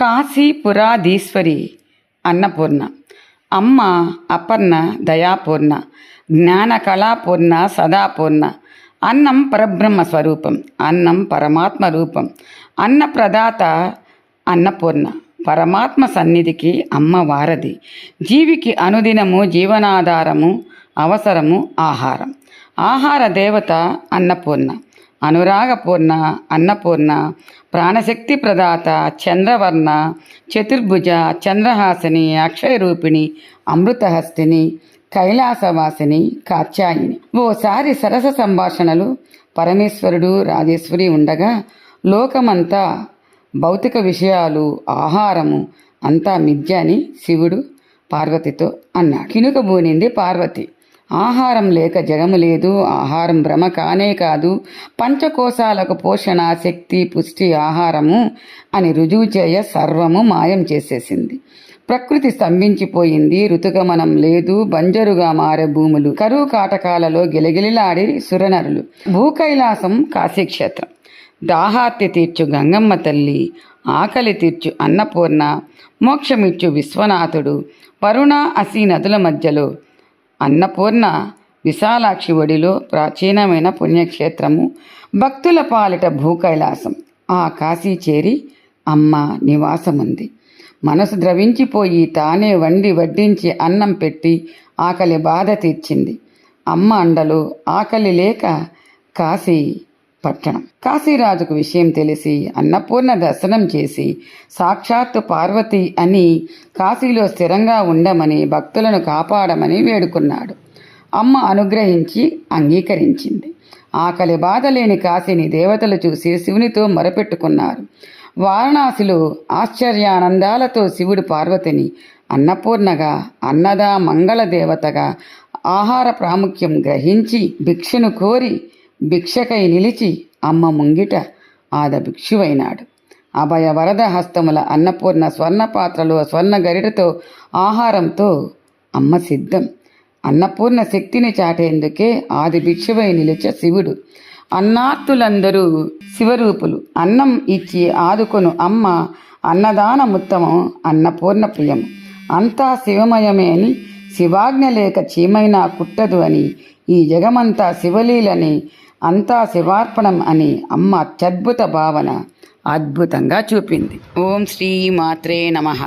కాశీపురాధీశ్వరి అన్నపూర్ణ. అమ్మ అపర్ణ దయాపూర్ణ. జ్ఞాన కళాపూర్ణ సదాపూర్ణ. అన్నం పరబ్రహ్మ స్వరూపం. అన్నం పరమాత్మ రూపం. అన్నప్రదాత అన్నపూర్ణ. పరమాత్మ సన్నిధికి అమ్మ వారధి. జీవికి అనుదినము జీవనాధారము అవసరము ఆహారం. ఆహార దేవత అన్నపూర్ణ. అనురాగపూర్ణ అన్నపూర్ణ ప్రాణశక్తి ప్రదాత చంద్రవర్ణ చతుర్భుజ చంద్రహాసిని అక్షయరూపిణి అమృతహస్తిని కైలాసవాసిని కాత్యాయిని. ఓసారి సరస సంభాషణలు పరమేశ్వరుడు రాజేశ్వరి ఉండగా లోకమంతా భౌతిక విషయాలు ఆహారము అంతా మిథ్య అని శివుడు పార్వతితో అన్నాడు. కినుకబూనింది పార్వతి. ఆహారం లేక జగము లేదు ఆహారం భ్రమ కానే కాదు. పంచకోశాలకు పోషణ శక్తి పుష్టి ఆహారము అని రుజువు చేయ సర్వము మాయం చేసేసింది. ప్రకృతి స్తంభించిపోయింది ఋతుగమనం లేదు బంజరుగా మారే భూములు కరువు కాటకాలలో గిలగిలిలాడి సురనరులు. భూకైలాసం కాశీక్షేత్రం. దాహార్తి తీర్చు గంగమ్మ తల్లి ఆకలి తీర్చు అన్నపూర్ణ మోక్షమిచ్చు విశ్వనాథుడు వరుణ అసీ నదుల మధ్యలో అన్నపూర్ణ విశాలాక్షి ఒడిలో ప్రాచీనమైన పుణ్యక్షేత్రము భక్తుల పాలిట భూకైలాసం. ఆ కాశీ చేరి అమ్మ నివాసముంది. మనసు ద్రవించిపోయి తానే వండి వడ్డించి అన్నం పెట్టి ఆకలి బాధ తీర్చింది. అమ్మ అండలో ఆకలి లేక కాశీ పట్టణం. కాశీరాజుకు విషయం తెలిసి అన్నపూర్ణ దర్శనం చేసి సాక్షాత్తు పార్వతి అని కాశీలో స్థిరంగా ఉండమని భక్తులను కాపాడమని వేడుకున్నాడు. అమ్మ అనుగ్రహించి అంగీకరించింది. ఆకలి బాధ లేని కాశీని దేవతలు చూసి శివునితో మొరపెట్టుకున్నారు. వారణాసిలో ఆశ్చర్యానందాలతో శివుడు పార్వతిని అన్నపూర్ణగా అన్నదా మంగళ దేవతగా ఆహార ప్రాముఖ్యం గ్రహించి భిక్షను కోరి భిక్షకై నిలిచి అమ్మ ముంగిట ఆద భిక్షువైనాడు. అభయ వరద హస్తముల అన్నపూర్ణ స్వర్ణ పాత్రలో స్వర్ణ గరిటతో ఆహారంతో అమ్మ సిద్ధం. అన్నపూర్ణ శక్తిని చాటేందుకే ఆది భిక్షువై నిలిచే శివుడు. అన్నార్తులందరూ శివరూపులు. అన్నం ఇచ్చి ఆదుకొను అమ్మ అన్నదానముత్తమం అన్నపూర్ణ ప్రియం. అంతా శివమయమే అని శివాజ్ఞ లేక చీమైనా కుట్టదు అని ఈ జగమంతా శివలీలని అంతా శివార్పణం అని అమ్మ అత్యద్భుత భావన అద్భుతంగా చూపింది. ఓం శ్రీ మాత్రే నమః.